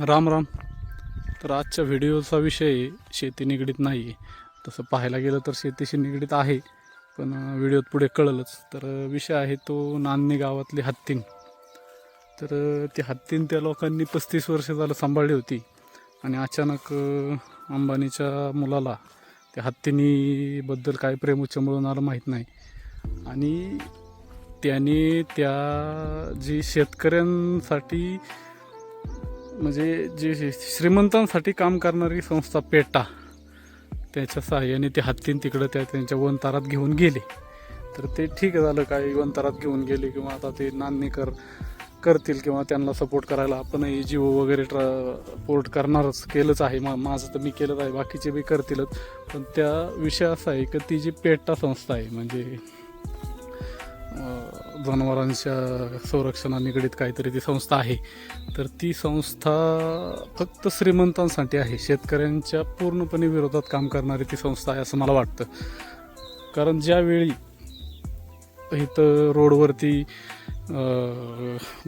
राम राम. तर आजच्या व्हिडिओचा विषय शेती निगडीत नाही आहे तसं पाहायला गेलं तर शेतीशी निगडीत आहे पण व्हिडिओत पुढे कळलंच. तर विषय आहे तो नांदणी गावातली हत्तीन. तर ती हत्तीन त्या लोकांनी पस्तीस वर्ष झालं सांभाळली होती. आणि अचानक अंबानीच्या मुलाला त्या हत्तीनीबद्दल काय प्रेम उचंबळून आलं माहीत नाही. आणि त्याने त्या जी शेतकऱ्यांसाठी म्हणजे जे श्रीमंतांसाठी काम करणारी संस्था पेटा त्याच्या सहाय्याने ते हत्तीन तिकडं त्या त्यांच्या वनतारात घेऊन गेले. तर ते ठीक झालं काय वनतारात घेऊन गेले किंवा आता ते नांदणी कर करतील किंवा त्यांना सपोर्ट करायला आपणही ओ वगैरे ट्रा पोर्ट करणारच केलंच आहे. मा माझं तर मी केलंच आहे बाकीचे बी करतीलच. पण त्या विषय असा आहे की ती जी पेटा संस्था आहे म्हणजे जनावरांच्या संरक्षणा निगडीत काहीतरी ती संस्था आहे. तर ती संस्था फक्त श्रीमंतांसाठी आहे. शेतकऱ्यांच्या पूर्णपणे विरोधात काम करणारी ती संस्था आहे असं मला वाटतं. कारण ज्यावेळी इथं रोडवरती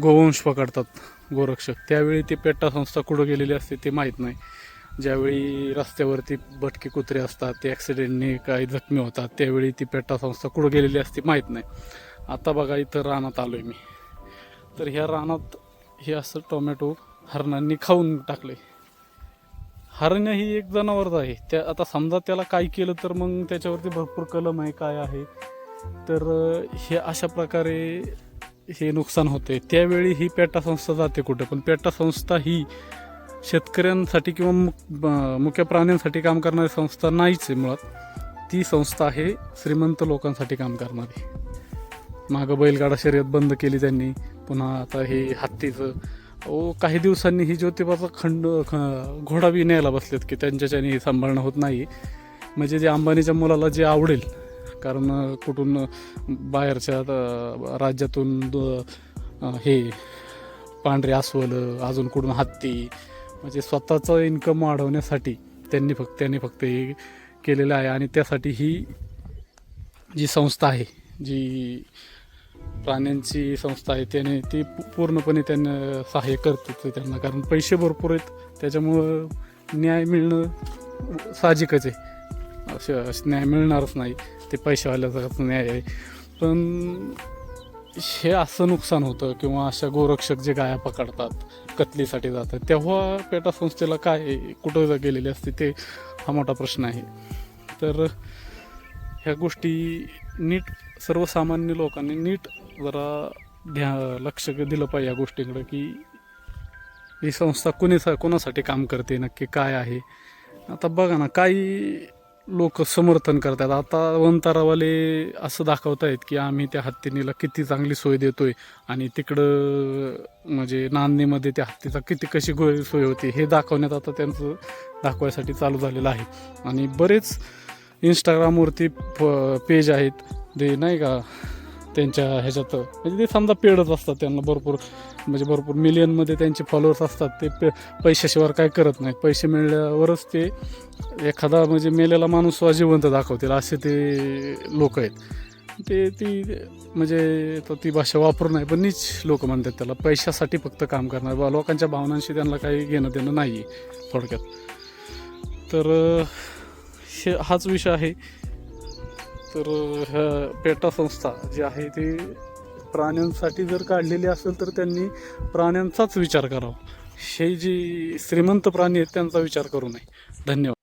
गोवंश पकडतात गोरक्षक त्यावेळी ती पेट्टा संस्था कुठं गेलेली असते ते माहीत नाही. ज्यावेळी रस्त्यावरती भटके कुत्रे असतात ते ॲक्सिडेंटने काही जखमी होतात त्यावेळी ती पेट्टा संस्था कुठं गेलेली असते माहीत नाही. आता बघा इथं रानात आलो आहे मी. तर ह्या रानात हे असं टोमॅटो हरणांनी खाऊन टाकले हरण ही एक जनावरच आहे. त्या आता समजा त्याला काय केलं तर मग त्याच्यावरती भरपूर कलम आहे काय आहे. तर हे अशा प्रकारे हे नुकसान होते त्यावेळी ही पेटा संस्था जाते कुठे? पण पेटा संस्था ही शेतकऱ्यांसाठी किंवा मुख्य प्राण्यांसाठी काम करणारी संस्था नाहीच आहे मुळात. ती संस्था आहे श्रीमंत लोकांसाठी काम करणारी. मागं बैलगाडा शर्यत बंद केली त्यांनी. पुन्हा आता हे हत्तीचं. ओ काही दिवसांनी ही ज्योतिबाचा खंड ख- घोडा बी न्यायला बसलेत की त्यांच्याच्याने हे सांभाळणं होत नाही. म्हणजे जे अंबानीच्या मुलाला जे आवडेल कारण कुठून बाहेरच्या राज्यातून द- हे पांढरे अस्वल अजून कुठून हत्ती म्हणजे स्वतःचं इन्कम वाढवण्यासाठी त्यांनी फक्त त्यांनी फक्त हे केलेलं आहे. आणि त्यासाठी ही जी संस्था आहे जी प्राण्यांची संस्था आहे त्याने ती पूर्णपणे त्यांना सहाय्य करते त्यांना. कारण पैसे भरपूर आहेत त्याच्यामुळं न्याय मिळणं साहजिकच आहे. असे असं न्याय मिळणारच नाही. ते पैशावाल्याचा न्याय आहे. पण हे असं नुकसान होतं किंवा अशा गोरक्षक जे गाया पकडतात कतलीसाठी जातात तेव्हा पेटा संस्थेला काय कुठं गेलेली असते ते हा मोठा प्रश्न आहे. तर ह्या गोष्टी नीट सर्वसामान्य लोकांनी नीट जरा ध्या लक्ष दिलं पाहिजे या गोष्टीकडं की ही संस्था कोणी कोणासाठी काम करते नक्की काय आहे. आता बघा ना काही लोक समर्थन करतात. आता वंतारावाले असं दाखवत आहेत की आम्ही त्या हत्तीनीला किती चांगली सोय देतोय आणि तिकडं म्हणजे नांदणीमध्ये त्या हत्तीचा किती कशी गो सोय होती हे दाखवण्यात आता त्यांचं दाखवायसाठी चालू झालेलं आहे. आणि बरेच इंस्टाग्रामवरती पेज आहेत. ते नाही का त्यांच्या ह्याच्यात म्हणजे ते समजा पेडच असतात त्यांना भरपूर म्हणजे भरपूर मिलियनमध्ये त्यांचे फॉलोअर्स असतात. ते पे पैशाशिवाय काय करत नाहीत. पैसे मिळल्यावरच ते एखादा म्हणजे मेलेला माणूस वा जिवंत दाखवतील असे ते लोक आहेत. ते ती म्हणजे तर ती भाषा वापरू नाही पण नीच लोक म्हणतात त्याला. पैशासाठी फक्त काम करणार. बा लोकांच्या भावनांशी त्यांना काही घेणं देणं नाही आहे थोडक्यात. तर हे हाच विषय आहे. तर ह्या पेटा संस्था जी आहे ती प्राण्यांसाठी जर काढलेली असेल तर त्यांनी प्राण्यांचाच विचार करावा. हे जी श्रीमंत प्राणी आहेत त्यांचा विचार करू नये. धन्यवाद.